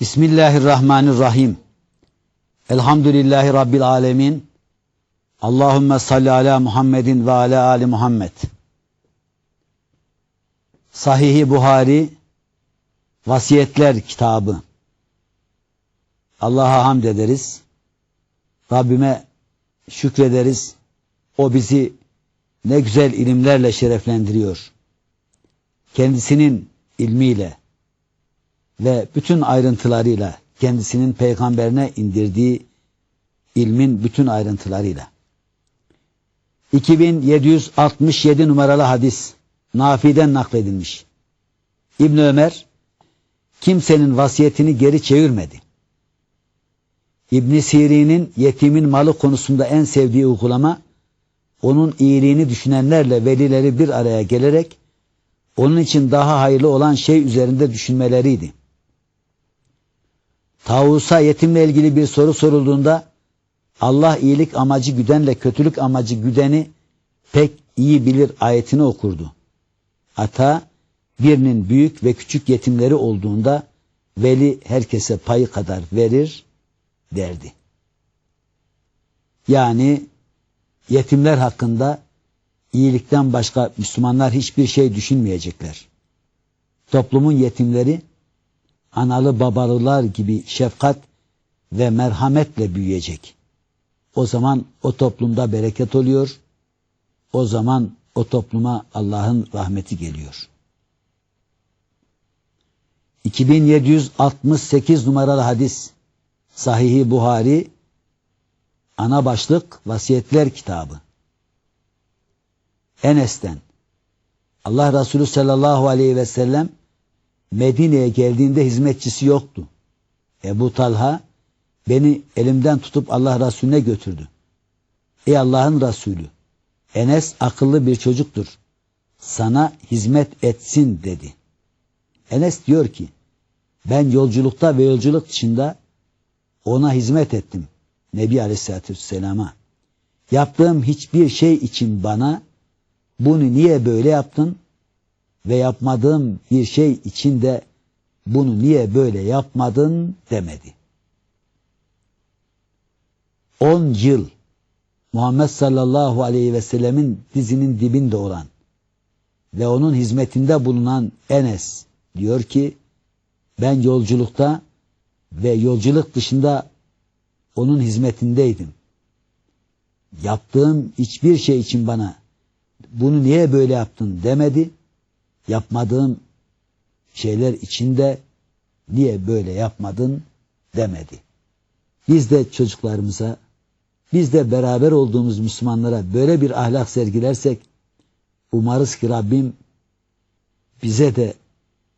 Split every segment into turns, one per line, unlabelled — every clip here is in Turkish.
Bismillahirrahmanirrahim. Elhamdülillahi Rabbil alemin. Allahümme salli ala Muhammedin ve ala ali Muhammed. Sahih-i Buhari Vasiyetler kitabı. Allah'a hamd ederiz. Rabbime şükrederiz. O bizi ne güzel ilimlerle şereflendiriyor. Kendisinin ilmiyle ve bütün ayrıntılarıyla kendisinin peygamberine indirdiği ilmin bütün ayrıntılarıyla. 2767 numaralı hadis Nafi'den nakledilmiş. İbn Ömer kimsenin vasiyetini geri çevirmedi. İbn Sirin'in yetimin malı konusunda en sevdiği uygulama onun iyiliğini düşünenlerle velileri bir araya gelerek onun için daha hayırlı olan şey üzerinde düşünmeleriydi. Tavus'a yetimle ilgili bir soru sorulduğunda Allah iyilik amacı güdenle kötülük amacı güdeni pek iyi bilir ayetini okurdu. Ata birinin büyük ve küçük yetimleri olduğunda veli herkese payı kadar verir derdi. Yani yetimler hakkında iyilikten başka Müslümanlar hiçbir şey düşünmeyecekler. Toplumun yetimleri analı babalılar gibi şefkat ve merhametle büyüyecek. O zaman o toplumda bereket oluyor. O zaman o topluma Allah'ın rahmeti geliyor. 2768 numaralı hadis Sahih-i Buhari ana başlık vasiyetler kitabı. Enes'ten Allah Resulü sallallahu aleyhi ve sellem Medine'ye geldiğinde hizmetçisi yoktu. Ebu Talha beni elimden tutup Allah Resulüne götürdü. Ey Allah'ın Resulü Enes akıllı bir çocuktur. Sana hizmet etsin dedi. Enes diyor ki ben yolculukta ve yolculuk dışında ona hizmet ettim. Nebi Aleyhisselatü Vesselam'a. Yaptığım hiçbir şey için bana bunu niye böyle yaptın ve yapmadığım bir şey için de bunu niye böyle yapmadın demedi. 10 yıl Muhammed sallallahu aleyhi ve sellemin dizinin dibinde olan ve onun hizmetinde bulunan Enes diyor ki ben yolculukta ve yolculuk dışında onun hizmetindeydim. Yaptığım hiçbir şey için bana bunu niye böyle yaptın demedi. Yapmadığım şeyler içinde niye böyle yapmadın demedi. Biz de çocuklarımıza, biz de beraber olduğumuz Müslümanlara böyle bir ahlak sergilersek umarız ki Rabbim bize de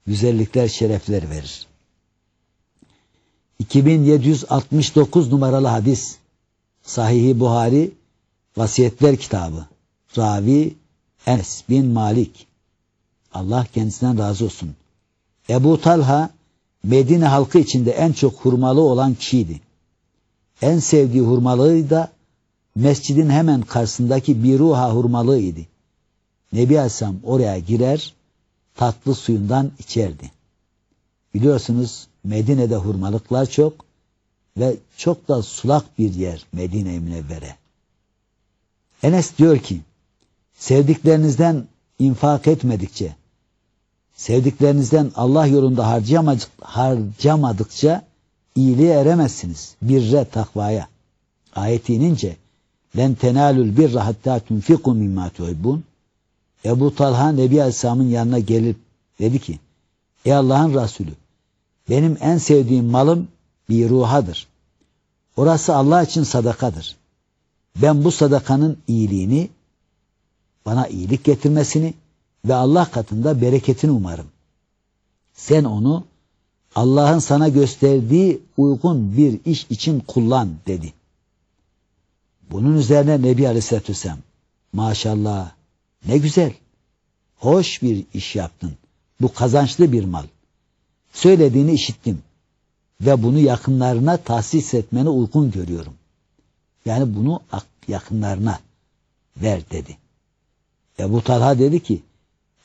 güzellikler, şerefler verir. 2769 numaralı hadis Sahih-i Buhari Vasiyetler kitabı Ravi Enes bin Malik Allah kendisinden razı olsun. Ebu Talha Medine halkı içinde en çok hurmalı olan kişiydi. En sevdiği hurmalığı da mescidin hemen karşısındaki Biruha hurmalığıydı. Nebi Aleyhisselam oraya girer, tatlı suyundan içerdi. Biliyorsunuz Medine'de hurmalıklar çok ve çok da sulak bir yer Medine-i Münevvere. Enes diyor ki, sevdiklerinizden infak etmedikçe, sevdiklerinizden Allah yolunda harcamadıkça iyiliğe eremezsiniz. Birre, takvaya. Ayeti inince, len tenalul birra hatta tunfiku mimma tuhibbun. Ebu Talha Nebi Aleyhisselam'ın yanına gelip dedi ki, Ey Allah'ın Resulü, benim en sevdiğim malım bir ruhadır. Orası Allah için sadakadır. Ben bu sadakanın iyiliğini, bana iyilik getirmesini ve Allah katında bereketini umarım. Sen onu Allah'ın sana gösterdiği uygun bir iş için kullan dedi. Bunun üzerine Nebi Aleyhisselatü Vesselam maşallah ne güzel, hoş bir iş yaptın. Bu kazançlı bir mal. Söylediğini işittim ve bunu yakınlarına tahsis etmeni uygun görüyorum. Yani bunu yakınlarına ver dedi. Ebu Talha dedi ki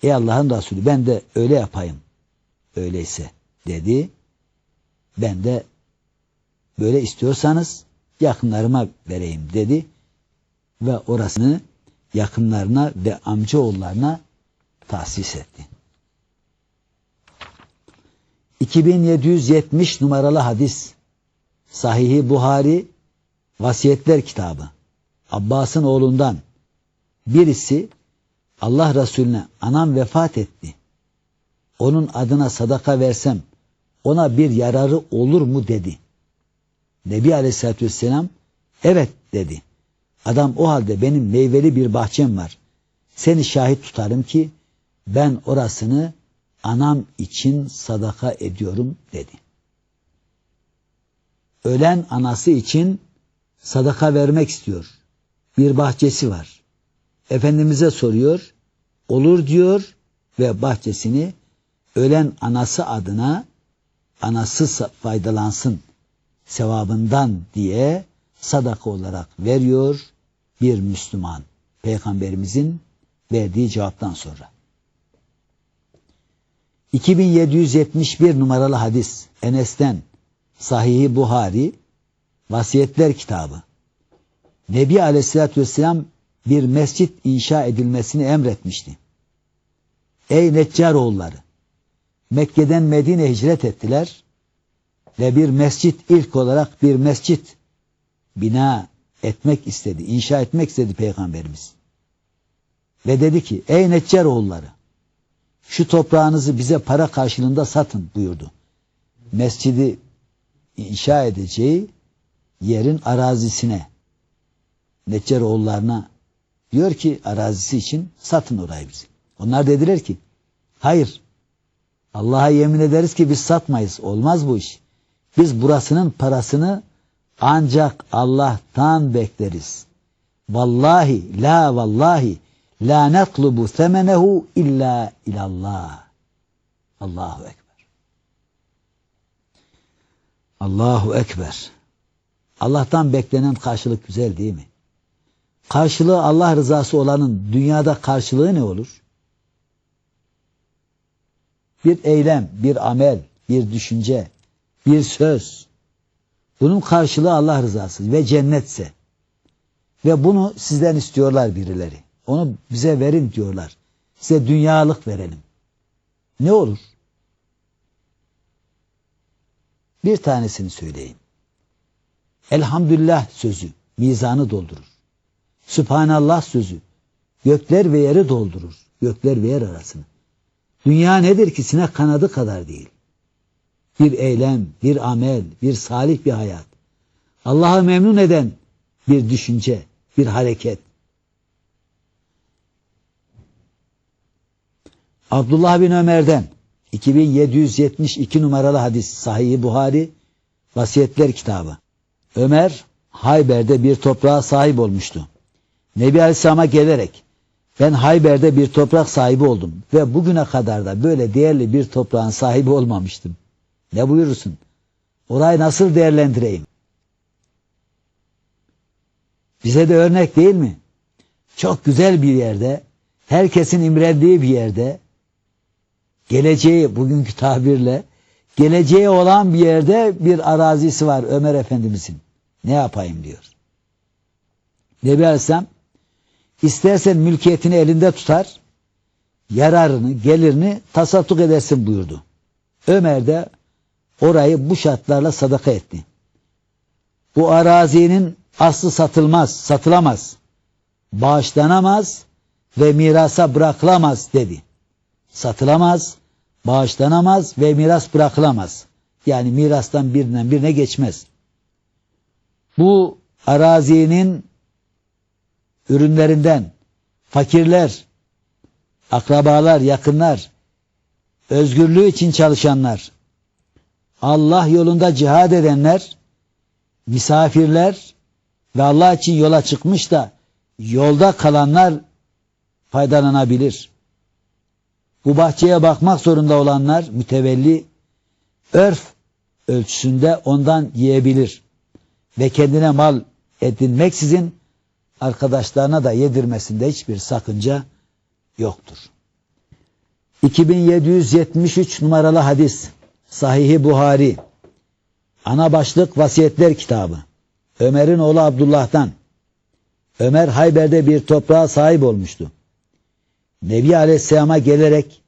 Ey Allah'ın Resulü ben de öyle yapayım. Öyleyse dedi. Ben de böyle istiyorsanız yakınlarıma vereyim dedi ve orasını yakınlarına ve amcaoğullarına tahsis etti. 2770 numaralı hadis Sahih-i Buhari Vasiyetler kitabı Abbas'ın oğlundan birisi Allah Resulüne anam vefat etti. Onun adına sadaka versem ona bir yararı olur mu dedi. Nebi Aleyhisselatü Vesselam evet dedi. Adam o halde benim meyveli bir bahçem var. Seni şahit tutarım ki ben orasını anam için sadaka ediyorum dedi. Ölen anası için sadaka vermek istiyor. Bir bahçesi var. Efendimiz'e soruyor. Olur diyor ve bahçesini ölen anası adına anası faydalansın sevabından diye sadaka olarak veriyor bir Müslüman. Peygamberimizin verdiği cevaptan sonra. 2771 numaralı hadis Enes'ten Sahih-i Buhari Vasiyetler kitabı. Nebi Aleyhisselatü Vesselam bir mescit inşa edilmesini emretmişti. Ey Neccaroğulları! Mekke'den Medine hicret ettiler ve bir mescit ilk olarak bir mescit bina etmek istedi, inşa etmek istedi Peygamberimiz. Ve dedi ki ey Neccaroğulları şu toprağınızı bize para karşılığında satın buyurdu. Mescidi inşa edeceği yerin arazisine Neccaroğullarına diyor ki arazisi için satın orayı bize. Onlar dediler ki hayır Allah'a yemin ederiz ki biz satmayız. Olmaz bu iş. Biz burasının parasını ancak Allah'tan bekleriz. Vallahi la vallahi la netlubu semenehu illa ilallah. Allahu ekber. Allahu ekber. Allah'tan beklenen karşılık güzel değil mi? Karşılığı Allah rızası olanın dünyada karşılığı ne olur? Bir eylem, bir amel, bir düşünce, bir söz. Bunun karşılığı Allah rızası ve cennetse. Ve bunu sizden istiyorlar birileri. Onu bize verin diyorlar. Size dünyalık verelim. Ne olur? Bir tanesini söyleyeyim. Elhamdülillah sözü mizanı doldurur. Sübhanallah sözü gökler ve yeri doldurur. Gökler ve yer arasını. Dünya nedir ki sinek kanadı kadar değil. Bir eylem, bir amel, bir salih bir hayat. Allah'ı memnun eden bir düşünce, bir hareket. Abdullah bin Ömer'den 2772 numaralı hadis Sahih Buhari Vasiyetler kitabı. Ömer Hayber'de bir toprağa sahip olmuştu. Nebi Aleyhisselam'a gelerek ben Hayber'de bir toprak sahibi oldum ve bugüne kadar da böyle değerli bir toprağın sahibi olmamıştım. Ne buyurursun? Orayı nasıl değerlendireyim? Bize de örnek değil mi? Çok güzel bir yerde, herkesin imrendiği bir yerde, geleceği bugünkü tabirle, geleceği olan bir yerde bir arazisi var Ömer Efendimizin. Ne yapayım diyor. Nebi Aleyhisselam istersen mülkiyetini elinde tutar, yararını, gelirini tasadduk edersin buyurdu. Ömer de orayı bu şartlarla sadaka etti. Bu arazinin aslı satılmaz, satılamaz, bağışlanamaz ve mirasa bırakılamaz dedi. Satılamaz, bağışlanamaz ve miras bırakılamaz. Yani mirastan birinden birine geçmez. Bu arazinin ürünlerinden fakirler, akrabalar, yakınlar, özgürlüğü için çalışanlar, Allah yolunda cihad edenler, misafirler ve Allah için yola çıkmış da yolda kalanlar faydalanabilir. Bu bahçeye bakmak zorunda olanlar mütevelli örf ölçüsünde ondan yiyebilir ve kendine mal edinmeksizin arkadaşlarına da yedirmesinde hiçbir sakınca yoktur. 2773 numaralı hadis Sahih-i Buhari Ana başlık vasiyetler kitabı. Ömer'in oğlu Abdullah'tan. Ömer Hayber'de bir toprağa sahip olmuştu. Nebi Aleyhisselam'a gelerek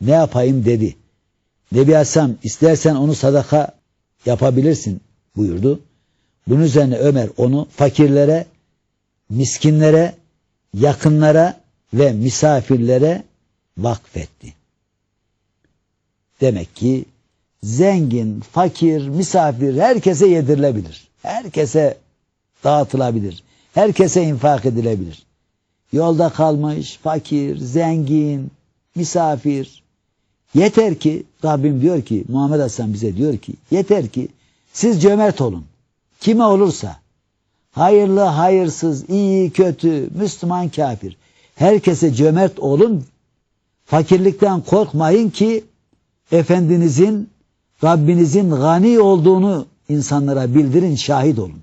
ne yapayım dedi. Nebi Aleyhisselam istersen onu sadaka yapabilirsin buyurdu. Bunun üzerine Ömer onu fakirlere, miskinlere, yakınlara ve misafirlere vakfetti. Demek ki zengin, fakir, misafir herkese yedirilebilir. Herkese dağıtılabilir. Herkese infak edilebilir. Yolda kalmış, fakir, zengin, misafir. Yeter ki Rabbim diyor ki Muhammed Hasan bize diyor ki yeter ki siz cömert olun. Kime olursa hayırlı, hayırsız, iyi, kötü, Müslüman, kafir. Herkese cömert olun. Fakirlikten korkmayın ki Efendinizin, Rabbinizin gani olduğunu insanlara bildirin, şahit olun.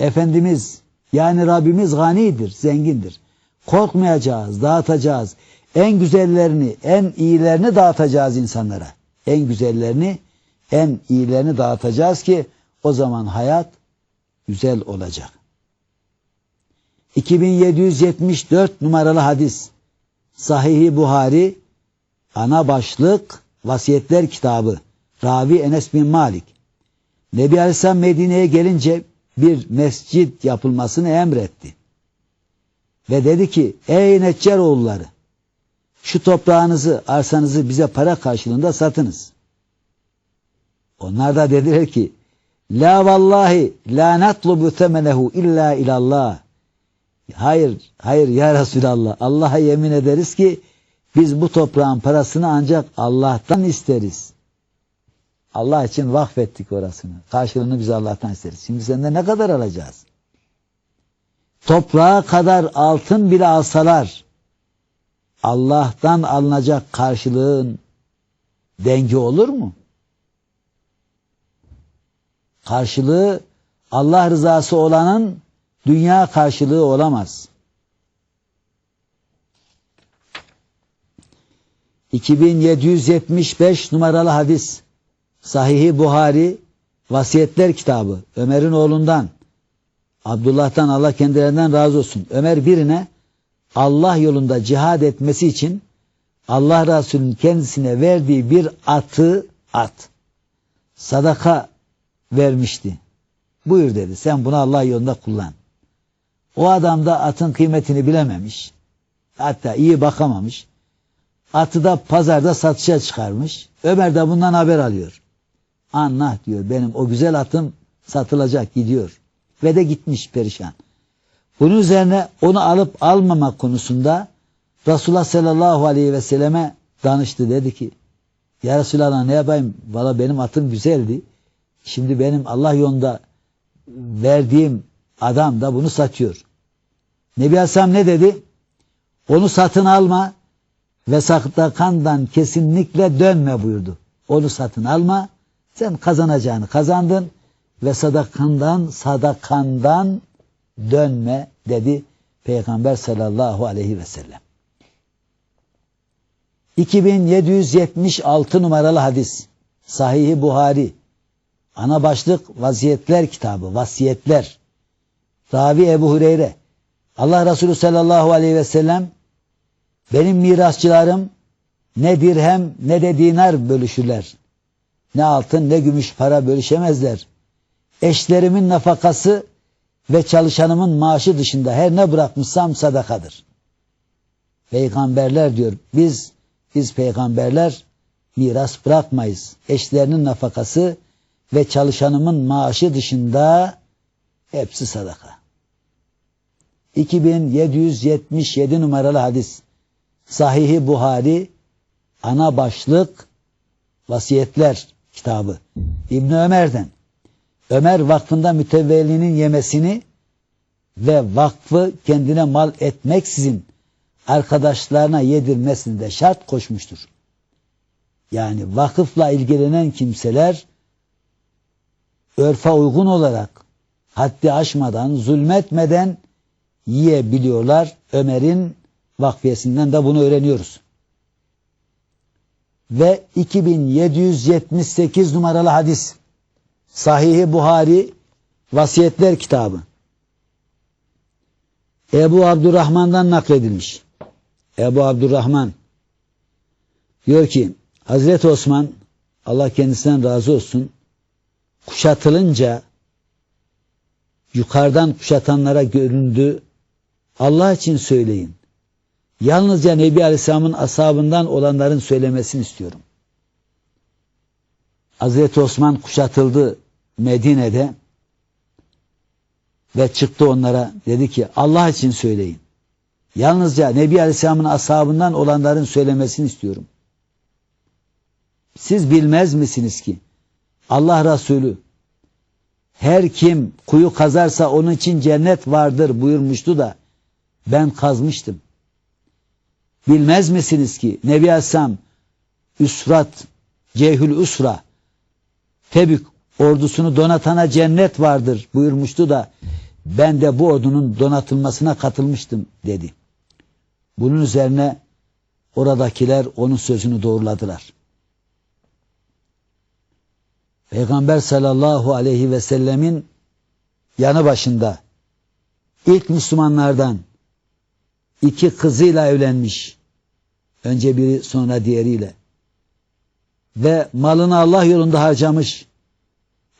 Efendimiz yani Rabbimiz ganidir, zengindir. Korkmayacağız, dağıtacağız. En güzellerini, en iyilerini dağıtacağız insanlara. En güzellerini, en iyilerini dağıtacağız ki o zaman hayat güzel olacak. 2774 numaralı hadis. Sahih-i Buhari ana başlık vasiyetler kitabı. Ravi Enes bin Malik. Nebi Aleyhisselam Medine'ye gelince bir mescit yapılmasını emretti. Ve dedi ki ey Neccaroğulları şu toprağınızı arsanızı bize para karşılığında satınız. Onlar da dediler ki La vallahi la natlubu temenehu illa ilallah. Hayır, hayır ya Resulallah. Allah'a yemin ederiz ki biz bu toprağın parasını ancak Allah'tan isteriz. Allah için vakfettik orasını. Karşılığını biz Allah'tan isteriz. Şimdi senden ne kadar alacağız? Toprağa kadar altın bile alsalar Allah'tan alınacak karşılığın dengi olur mu? Karşılığı Allah rızası olanın dünya karşılığı olamaz. 2775 numaralı hadis Sahihi Buhari Vasiyetler kitabı Ömer'in oğlundan Abdullah'tan Allah kendilerinden razı olsun. Ömer birine Allah yolunda cihad etmesi için Allah Resulü'nün kendisine verdiği bir atı at sadaka vermişti. Buyur dedi sen bunu Allah yolunda kullan. O adam da atın kıymetini bilememiş. Hatta iyi bakamamış. Atı da pazarda satışa çıkarmış. Ömer de bundan haber alıyor. Anlah diyor benim o güzel atım satılacak gidiyor. Ve de gitmiş perişan. Bunun üzerine onu alıp almamak konusunda Resulullah sallallahu aleyhi ve selleme danıştı. Dedi ki ya Resulallah ne yapayım? Valla benim atım güzeldi. Şimdi benim Allah yolunda verdiğim adam da bunu satıyor. Nebi Aleyhisselam ne dedi? Onu satın alma ve sadakandan kesinlikle dönme buyurdu. Onu satın alma, sen kazanacağını kazandın ve sadakandan sadakandan dönme dedi Peygamber sallallahu aleyhi ve sellem. 2776 numaralı hadis. Sahih-i Buhari. Ana başlık vaziyetler kitabı. Vasiyetler. Ravi Ebu Hureyre. Allah Resulü sallallahu aleyhi ve sellem benim mirasçılarım ne dirhem ne de dinar bölüşürler. Ne altın ne gümüş para bölüşemezler. Eşlerimin nafakası ve çalışanımın maaşı dışında her ne bırakmışsam sadakadır. Peygamberler diyor biz biz peygamberler miras bırakmayız. Eşlerinin nafakası ve çalışanımın maaşı dışında hepsi sadaka. 2777 numaralı hadis. Sahihi Buhari ana başlık vasiyetler kitabı. İbn Ömer'den Ömer vakfında mütevellinin yemesini ve vakfı kendine mal etmeksizin arkadaşlarına yedirmesini de şart koşmuştur. Yani vakıfla ilgilenen kimseler örfe uygun olarak haddi aşmadan, zulmetmeden yiyebiliyorlar. Ömer'in vakfiyesinden de bunu öğreniyoruz. Ve 2778 numaralı hadis. Sahih-i Buhari Vasiyetler kitabı. Ebu Abdurrahman'dan nakledilmiş. Ebu Abdurrahman diyor ki Hazreti Osman Allah kendisinden razı olsun kuşatılınca yukarıdan kuşatanlara göründü. Allah için söyleyin. Yalnızca Nebi Aleyhisselam'ın ashabından olanların söylemesini istiyorum. Hazreti Osman kuşatıldı Medine'de ve çıktı onlara dedi ki Allah için söyleyin. Yalnızca Nebi Aleyhisselam'ın ashabından olanların söylemesini istiyorum. Siz bilmez misiniz ki Allah Resulü her kim kuyu kazarsa onun için cennet vardır buyurmuştu da ben kazmıştım. Bilmez misiniz ki Nebi Aleyhisselam Üsrat, Cehül Usra, Tebük ordusunu donatana cennet vardır buyurmuştu da ben de bu ordunun donatılmasına katılmıştım dedi. Bunun üzerine oradakiler onun sözünü doğruladılar. Peygamber sallallahu aleyhi ve sellemin yanı başında ilk Müslümanlardan iki kızıyla evlenmiş. Önce biri sonra diğeriyle. Ve malını Allah yolunda harcamış.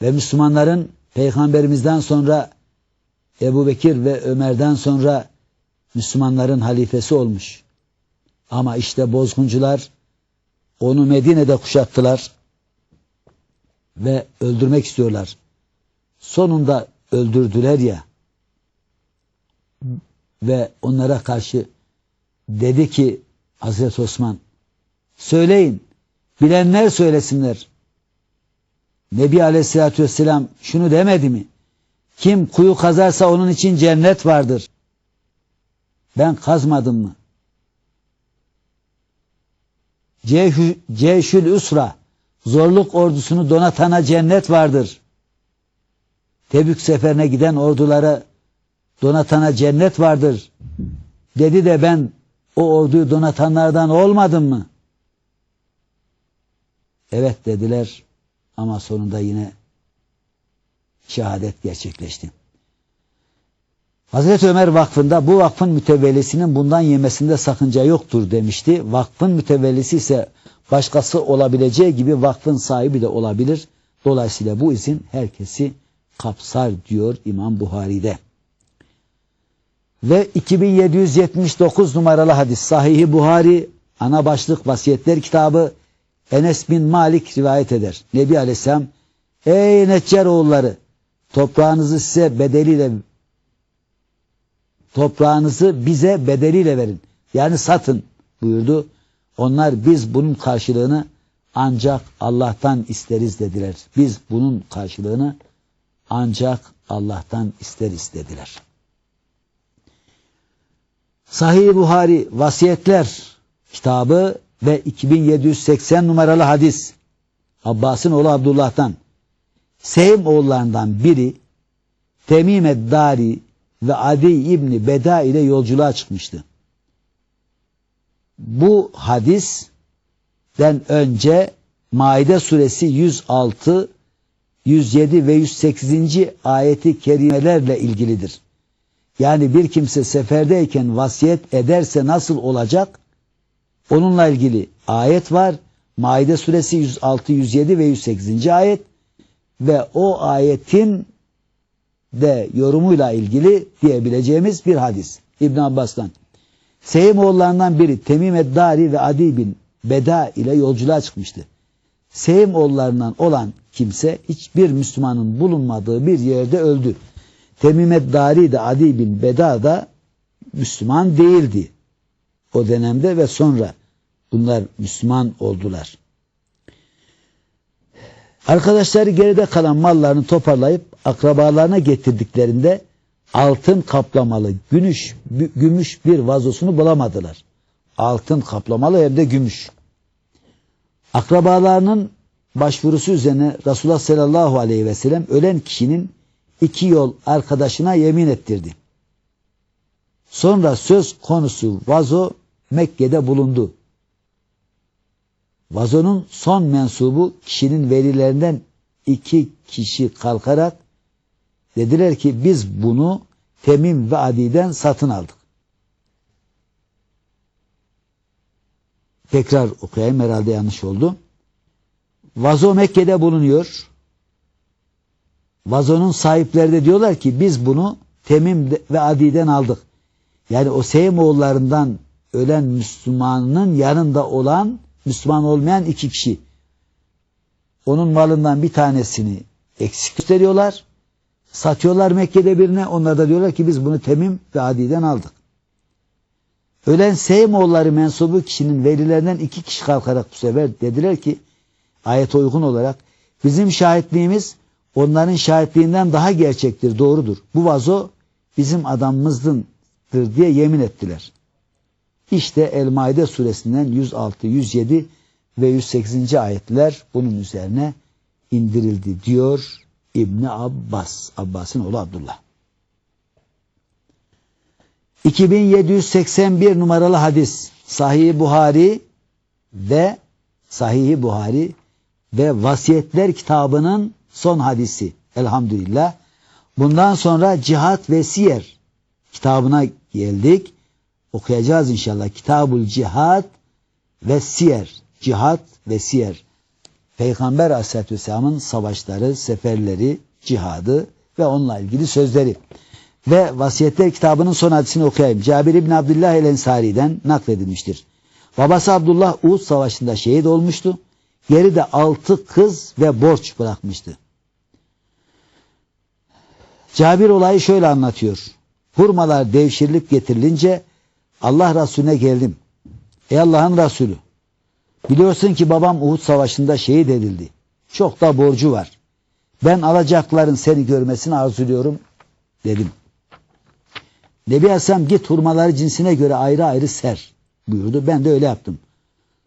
Ve Müslümanların peygamberimizden sonra Ebu Bekir ve Ömer'den sonra Müslümanların halifesi olmuş. Ama işte bozguncular onu Medine'de kuşattılar ve öldürmek istiyorlar. Sonunda öldürdüler ya ve onlara karşı dedi ki Hazreti Osman söyleyin bilenler söylesinler. Nebi Aleyhisselatü Vesselam şunu demedi mi? Kim kuyu kazarsa onun için cennet vardır. Ben kazmadım mı? Ceyşül Üsra zorluk ordusunu donatana cennet vardır. Tebük seferine giden ordulara donatana cennet vardır. Dedi de ben o orduyu donatanlardan olmadım mı? Evet dediler ama sonunda yine şehadet gerçekleşti. Hazreti Ömer Vakfı'nda bu vakfın mütevellisinin bundan yemesinde sakınca yoktur demişti. Vakfın mütevellisi ise başkası olabileceği gibi vakfın sahibi de olabilir. Dolayısıyla bu izin herkesi kapsar diyor İmam Buhari'de. Ve 2779 numaralı hadis Sahih-i Buhari ana başlık vasiyetler kitabı Enes bin Malik rivayet eder. Nebi Aleyhisselam ey Neccar oğulları toprağınızı size bedeliyle toprağınızı bize bedeliyle verin. Yani satın buyurdu. Onlar biz bunun karşılığını ancak Allah'tan isteriz dediler. Biz bunun karşılığını ancak Allah'tan isteriz dediler. Sahih Buhari Vasiyetler kitabı ve 2780 numaralı hadis Abbas'ın oğlu Abdullah'tan Seym oğullarından biri Temim Dari ve Adi İbni Beda ile yolculuğa çıkmıştı. Bu hadisten önce Maide suresi 106, 107 ve 108. ayeti kerimelerle ilgilidir. Yani bir kimse seferdeyken vasiyet ederse nasıl olacak? Onunla ilgili ayet var. Maide suresi 106, 107 ve 108. ayet ve o ayetin de yorumuyla ilgili diyebileceğimiz bir hadis. İbn Abbas'tan. Seyim oğullarından biri Temim Eddari ve Adi bin Beda ile yolculuğa çıkmıştı. Seyim oğullarından olan kimse hiçbir Müslümanın bulunmadığı bir yerde öldü. Temim Eddari de Adi bin Beda da Müslüman değildi. O dönemde ve sonra bunlar Müslüman oldular. Arkadaşları geride kalan mallarını toparlayıp akrabalarına getirdiklerinde altın kaplamalı gümüş, gümüş bir vazosunu bulamadılar. Altın kaplamalı hem de gümüş. Akrabalarının başvurusu üzerine Resulullah sallallahu aleyhi ve sellem ölen kişinin iki yol arkadaşına yemin ettirdi. Sonra söz konusu vazo Mekke'de bulundu. Vazonun son mensubu kişinin velilerinden iki kişi kalkarak dediler ki biz bunu Temim ve Adi'den satın aldık. Tekrar okuyayım herhalde yanlış oldu. Vazo Mekke'de bulunuyor. Vazonun sahipleri de diyorlar ki biz bunu Temim ve Adi'den aldık. Yani o Seymoğullarından ölen Müslümanın yanında olan Müslüman olmayan iki kişi. Onun malından bir tanesini eksik gösteriyorlar. Satıyorlar Mekke'de birine. Onlar da diyorlar ki biz bunu Temim ve Adi'den aldık. Ölen Seymoğulları mensubu kişinin velilerinden iki kişi kalkarak bu sefer dediler ki ayete uygun olarak bizim şahitliğimiz onların şahitliğinden daha gerçektir, doğrudur. Bu vazo bizim adamımızdır diye yemin ettiler. İşte El-Maide suresinden 106, 107 ve 108. ayetler bunun üzerine indirildi diyor İbni Abbas, Abbas'ın oğlu Abdullah. 2781 numaralı hadis Sahih Buhari ve Sahih Buhari ve Vasiyetler kitabının son hadisi elhamdülillah. Bundan sonra Cihat ve Siyer kitabına geldik. Okuyacağız inşallah. Kitabul Cihat ve Siyer. Cihat ve Siyer. Peygamber Aleyhisselatü Vesselam'ın savaşları, seferleri, cihadı ve onunla ilgili sözleri. Ve vasiyetler kitabının son hadisini okuyayım. Cabir İbni Abdullah el Ensari'den nakledilmiştir. Babası Abdullah Uhud Savaşı'nda şehit olmuştu. Geride altı kız ve borç bırakmıştı. Cabir olayı şöyle anlatıyor. Hurmalar devşirilip getirilince Allah Resulüne geldim. Ey Allah'ın Resulü biliyorsun ki babam Uhud Savaşı'nda şehit edildi. Çok da borcu var. Ben alacakların seni görmesini arzuluyorum dedim. Nebi Aleyhisselam git hurmaları cinsine göre ayrı ayrı ser buyurdu. Ben de öyle yaptım.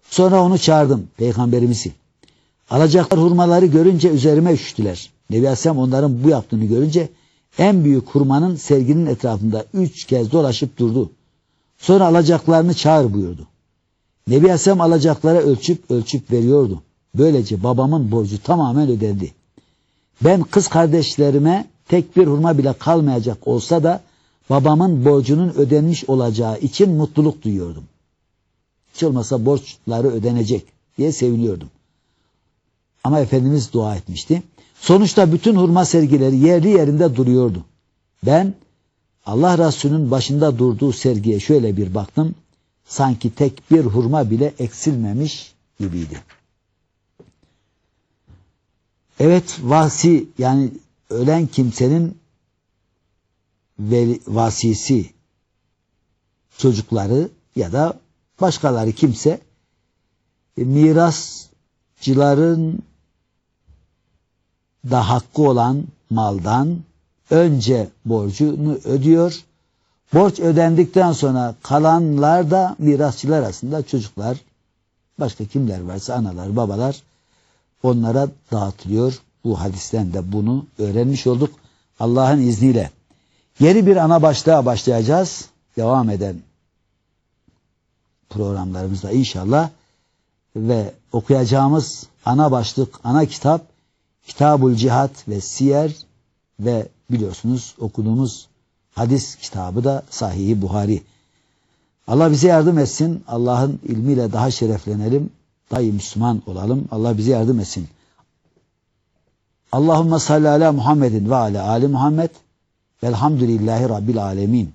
Sonra onu çağırdım peygamberimizi. Alacaklar hurmaları görünce üzerime üşüttüler. Nebi Aleyhisselam onların bu yaptığını görünce en büyük hurmanın serginin etrafında üç kez dolaşıp durdu. Sonra alacaklarını çağır buyurdu. Nebi Aleyhisselam alacaklara ölçüp ölçüp veriyordu. Böylece babamın borcu tamamen ödendi. Ben kız kardeşlerime tek bir hurma bile kalmayacak olsa da babamın borcunun ödenmiş olacağı için mutluluk duyuyordum. Hiç olmasa borçları ödenecek diye seviniyordum. Ama Efendimiz dua etmişti. Sonuçta bütün hurma sergileri yerli yerinde duruyordu. Ben Allah Resulü'nün başında durduğu sergiye şöyle bir baktım. Sanki tek bir hurma bile eksilmemiş gibiydi. Evet vasi yani ölen kimsenin veli, vasisi çocukları ya da başkaları kimse e, mirasçıların da hakkı olan maldan önce borcunu ödüyor. Borç ödendikten sonra kalanlar da mirasçılar arasında çocuklar, başka kimler varsa analar, babalar onlara dağıtılıyor. Bu hadisten de bunu öğrenmiş olduk. Allah'ın izniyle. Yeni bir ana başlığa başlayacağız. Devam eden programlarımızda inşallah ve okuyacağımız ana başlık, ana kitap Kitabul Cihat ve Siyer ve biliyorsunuz okuduğumuz hadis kitabı da Sahih-i Buhari. Allah bize yardım etsin. Allah'ın ilmiyle daha şereflenelim. Daha Müslüman olalım. Allah bize yardım etsin. Allahümme salli ala Muhammedin ve ala Ali Muhammed velhamdülillahi Rabbil alemin.